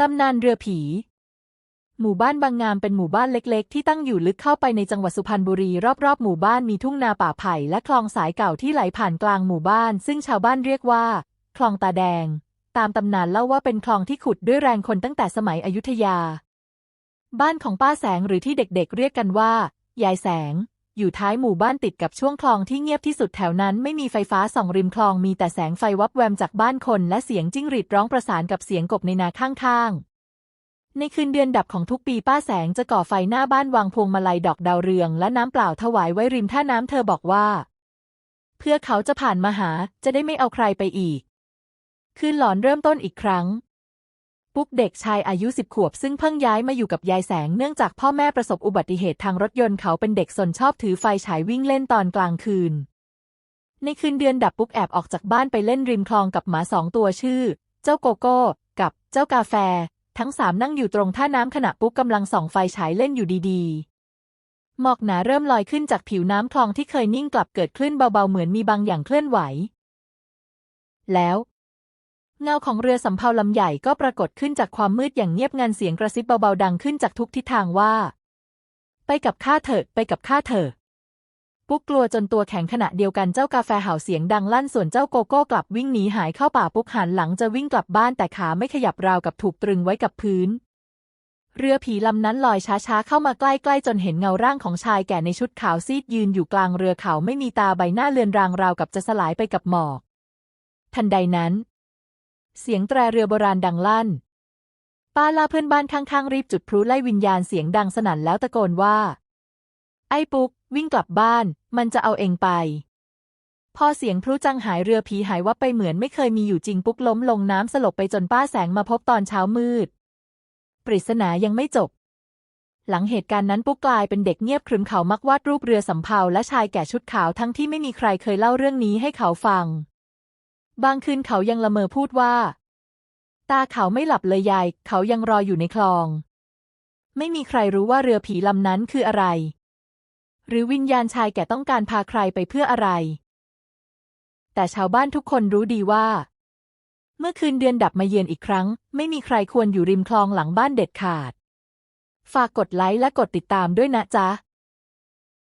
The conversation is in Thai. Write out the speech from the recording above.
ตำนานเรือผี หมู่บ้านบางงามเป็นหมู่บ้านเล็ก ๆ ที่ตั้งอยู่ลึกเข้าไปในจังหวัดสุพรรณบุรี รอบๆ หมู่บ้านมีทุ่งนาป่าไผ่และคลองสายเก่าที่ไหลผ่านกลางหมู่บ้าน ซึ่งชาวบ้านเรียกว่า คลองตาแดง ตามตำนานเล่าว่าเป็นคลองที่ขุดด้วยแรงคนตั้งแต่สมัยอยุธยา บ้านของป้าแสงหรือที่เด็กๆ เรียกกันว่า ยายแสง อยู่ท้ายหมู่บ้านติดกับช่วงคลองที่เงียบที่สุดแถวนั้นไม่มีไฟฟ้าส่องริมคลองมีแต่แสงไฟวับแวมจากบ้านคนและเสียงจิ้งหรีดร้องประสานกับเสียงกบในนาข้างๆในคืนเดือนดับของทุกปีป้าแสงจะก่อไฟหน้าบ้านวางพวงมาลัยดอกดาวเรือง และน้ำเปล่าถวายไว้ริมท่าน้ำเธอบอกว่า เพื่อเขาจะผ่านมาหาจะได้ไม่เอาใครไปอีก คืนหลอนเริ่มต้นอีกครั้ง ปุ๊กเด็กชายอายุสิบขวบซึ่งเพิ่งย้ายมาอยู่กับยายแสงเนื่องจากพ่อแม่ประสบอุบัติเหตุทางรถยนต์เขาเป็นเด็กสนชอบถือไฟฉายวิ่งเล่นตอนกลางคืน ในคืนเดือนดับปุ๊กแอบออกจากบ้านไปเล่นริมคลองกับหมาสองตัวชื่อ เจ้าโกโก้ กับเจ้ากาแฟ ทั้งสามนั่งอยู่ตรงท่าน้ำขณะปุ๊กกำลังส่องไฟฉายเล่นอยู่ดีๆ หมอกหนาเริ่มลอยขึ้นจากผิวน้ำคลองที่เคยนิ่งกลับเกิดคลื่นเบาๆเหมือนมีบางอย่างเคลื่อนไหว แล้ว เงาของเรือสำเภาลำใหญ่ก็ปรากฏขึ้นจากความมืดอย่างเงียบงันเสียงกระซิบเบาๆดังขึ้นจากทุกทิศทางว่า ไปกับข้าเถอะ ไปกับข้าเถอะปุ๊กกลัวจนตัวแข็งขณะเดียวกันเจ้ากาแฟเห่าเสียงดังลั่นส่วนเจ้าโกโก้กลับวิ่งหนีหายเข้าป่าปุ๊กหันหลังจะวิ่งกลับบ้านแต่ขาไม่ขยับราวกับถูกตรึงไว้กับพื้น เรือผีลำนั้นลอยช้าๆเข้ามาใกล้ๆจนเห็นเงาร่างของชายแก่ในชุดขาวซีดยืนอยู่กลางเรือเขาไม่มีตาใบหน้าเลือนรางราวกับจะสลายไปกับหมอก ทันใดนั้น เสียงแตรเรือโบราณดังลั่นป้าลาเพื่อนบ้านข้างๆ รีบจุดพลุไล่วิญญาณเสียงดังสนั่นแล้วตะโกนว่า ไอ้ปุ๊ก วิ่งกลับบ้าน มันจะเอาเองไป พอเสียงพลุจังหายเรือผีหายวับไปเหมือนไม่เคยมีอยู่จริงปุ๊กล้มลงน้ำสลบไปจนป้าแสงมาพบตอนเช้ามืด ปริศนายังไม่จบ หลังเหตุการณ์นั้นปุ๊กกลายเป็นเด็กเงียบครึมเขามักวาดรูปเรือสำเภาและชายแก่ชุดขาวทั้งที่ไม่มีใครเคยเล่าเรื่องนี้ให้เขาฟัง บางคืนเขายังละเมอพูดว่า ตาเขาไม่หลับเลยยาย เขายังรออยู่ในคลอง ไม่มีใครรู้ว่าเรือผีลำนั้นคืออะไร หรือวิญญาณชายแก่ต้องการพาใครไปเพื่ออะไร แต่ชาวบ้านทุกคนรู้ดีว่า เมื่อคืนเดือนดับมาเยือนอีกครั้ง ไม่มีใครควรอยู่ริมคลองหลังบ้านเด็ดขาด ฝากกดไลค์และกดติดตามด้วยนะจ๊ะ